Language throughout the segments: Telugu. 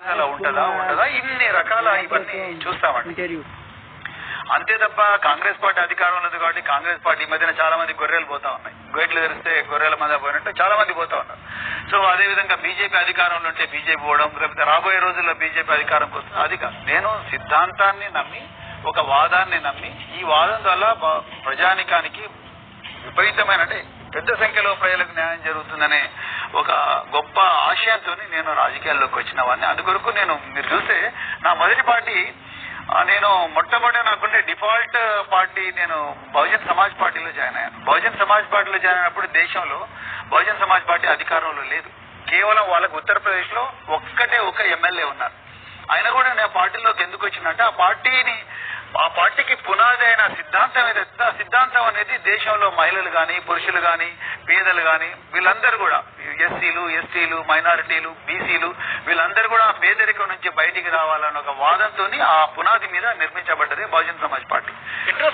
అలా ఉంటుందా? ఉండదా? ఇన్ని రకాల ఇవన్నీ చూస్తామండి. అంతే తప్ప కాంగ్రెస్ పార్టీ అధికారంలో ఉంది కాబట్టి కాంగ్రెస్ పార్టీ ఈ మధ్యన చాలా మంది గొర్రెలు పోతా ఉన్నాయి. గొడ్లు తెరిస్తే గొర్రెల మంద పోయినట్టు చాలా మంది పోతా ఉన్నారు. సో అదే విధంగా బీజేపీ అధికారంలో ఉంటే బీజేపీ పోవడం లేకపోతే రాబోయే రోజుల్లో బీజేపీ అధికారంకి వస్తుంది అది కాదు. నేను సిద్ధాంతాన్ని నమ్మి ఒక వాదాన్ని నమ్మి ఈ వాదం వల్ల ప్రజానికానికి విపరీతమైన అంటే పెద్ద సంఖ్యలో ప్రజలకు న్యాయం జరుగుతుందనే ఒక గొప్ప ఆశయంతో నేను రాజకీయాల్లోకి వచ్చిన వాడిని. అందుకొరకు నేను మీరు చూస్తే నా మొదటి పార్టీ నేను మొట్టమొదటి నాకుండే డిఫాల్ట్ పార్టీ నేను బహుజన్ సమాజ్ పార్టీలో జాయిన్ అయ్యాను. బహుజన్ సమాజ్ పార్టీలో జాయిన్ అయినప్పుడు దేశంలో బహుజన్ సమాజ్ పార్టీ అధికారంలో లేదు. కేవలం వాళ్ళకు ఉత్తరప్రదేశ్లో ఒక్కటే ఒక ఎమ్మెల్యే ఉన్నారు. ఆయన కూడా నేను పార్టీలోకి ఎందుకు వచ్చిందంటే ఆ పార్టీని ఆ పార్టీకి పునాది అయిన సిద్ధాంతం ఏదైతే ఆ సిద్ధాంతం అనేది దేశంలో మహిళలు కానీ పురుషులు కానీ పేదలు కానీ వీళ్ళందరూ కూడా ఎస్సీలు ఎస్టీలు మైనారిటీలు బీసీలు వీళ్ళందరూ కూడా ఆ పేదరికం నుంచి బయటికి రావాలన్న ఒక వాదంతో ఆ పునాది మీద నిర్మించబడ్డది బహుజన్ సమాజ్ పార్టీ.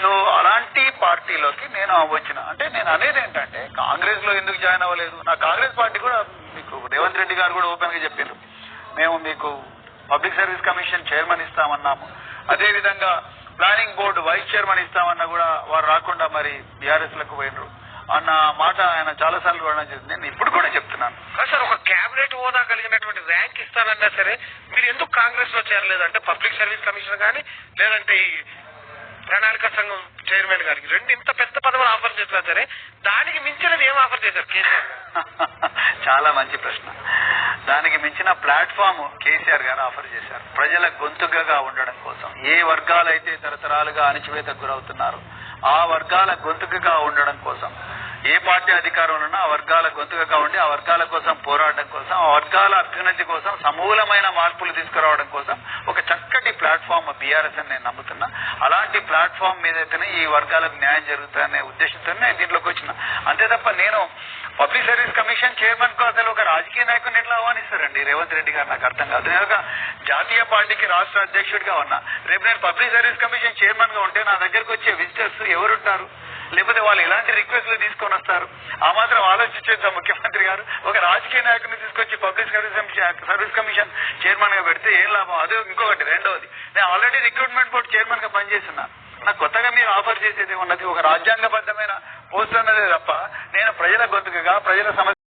సో అలాంటి పార్టీలోకి నేను వచ్చిన. అంటే నేను అనేది ఏంటంటే కాంగ్రెస్లో ఎందుకు జాయిన్ అవ్వలేదు? నా కాంగ్రెస్ పార్టీ కూడా మీకు రేవంత్ రెడ్డి గారు కూడా ఓపెన్గా చెప్పారు. మేము మీకు పబ్లిక్ సర్వీస్ కమిషన్ చైర్మన్ ఇస్తామన్నాము. అదే విధంగా ప్లానింగ్ బోర్డు వైస్ చైర్మన్ ఇస్తామన్నా కూడా వారు రాకుండా మరి బీఆర్ఎస్లకు పోయినరు. అన్న మాట ఆయన చాలా సార్లు కూడా చేసింది. నేను ఇప్పుడు కూడా చెప్తున్నాను కాదు సార్ ఒక కేబినెట్ హోదా కలిగినటువంటి ర్యాంక్ ఇస్తానన్నా సరే మీరు ఎందుకు కాంగ్రెస్లో చేరలేదు? అంటే పబ్లిక్ సర్వీస్ కమిషన్ కానీ లేదంటే ఈ ప్రణాళిక సంఘం చైర్మన్ గారికి. రెండు ఇంత పెద్ద పదవులు ఆఫర్ చేసినా సరే దానికి మించినది ఏం ఆఫర్ చేశారు కేసీఆర్? చాలా మంచి ప్రశ్న. దానికి మించిన ప్లాట్ఫామ్ కేసీఆర్ గారు ఆఫర్ చేశారు. ప్రజల గొంతుకగా ఉండడం కోసం. ఏ వర్గాలైతే తరతరాలుగా అణచివేతకు గురవుతున్నారో ఆ వర్గాల గొంతుకగా ఉండడం కోసం. ఏ పార్టీ అధికారంలో ఉన్నా ఆ వర్గాల గొంతుగా ఉండి ఆ వర్గాల కోసం పోరాడడం కోసం ఆ వర్గాల అభ్యున్నతి కోసం సమూలమైన మార్పులు తీసుకురావడం కోసం ఒక చక్కటి ప్లాట్ఫామ్ బీఆర్ఎస్ అని నేను నమ్ముతున్నా. అలాంటి ప్లాట్ఫామ్ మీద అయితేనే ఈ వర్గాలకు న్యాయం జరుగుతుందనే ఉద్దేశంతో నేను దీంట్లోకి వచ్చిన. అంతే తప్ప నేను పబ్లిక్ సర్వీస్ కమిషన్ చైర్మన్కు అసలు ఒక రాజకీయ నాయకుడిని ఎట్లా ఆహ్వానిస్తారండి? రేవంత్ రెడ్డి గారు నాకు అర్థం కాదు. నేను ఒక జాతీయ పార్టీకి రాష్ట్ర అధ్యక్షుడిగా ఉన్నా. రేపు నేను పబ్లిక్ సర్వీస్ కమిషన్ చైర్మన్గా ఉంటే నా దగ్గరకు వచ్చే విజిటర్స్ ఎవరుంటారు? లేకపోతే వాళ్ళు ఇలాంటి రిక్వెస్ట్లు తీసుకొని వస్తారు? ఆ మాత్రం ఆలోచించేద్దాం ముఖ్యమంత్రి గారు. ఒక రాజకీయ నాయకుడిని తీసుకొచ్చి public service commission service commission చైర్మన్గా పెడితే ఏం లాభం? అదే ఇంకొకటి రెండవది నేను ఆల్రెడీ రిక్రూట్మెంట్ బోర్డు చైర్మన్గా పనిచేస్తున్నా. నాకు కొత్తగా మీరు ఆఫర్ చేసేది ఉన్నది ఒక రాజ్యాంగబద్ధమైన పోస్ట్ అన్నదే తప్ప నేను ప్రజల గొంతుకగా ప్రజల సమస్య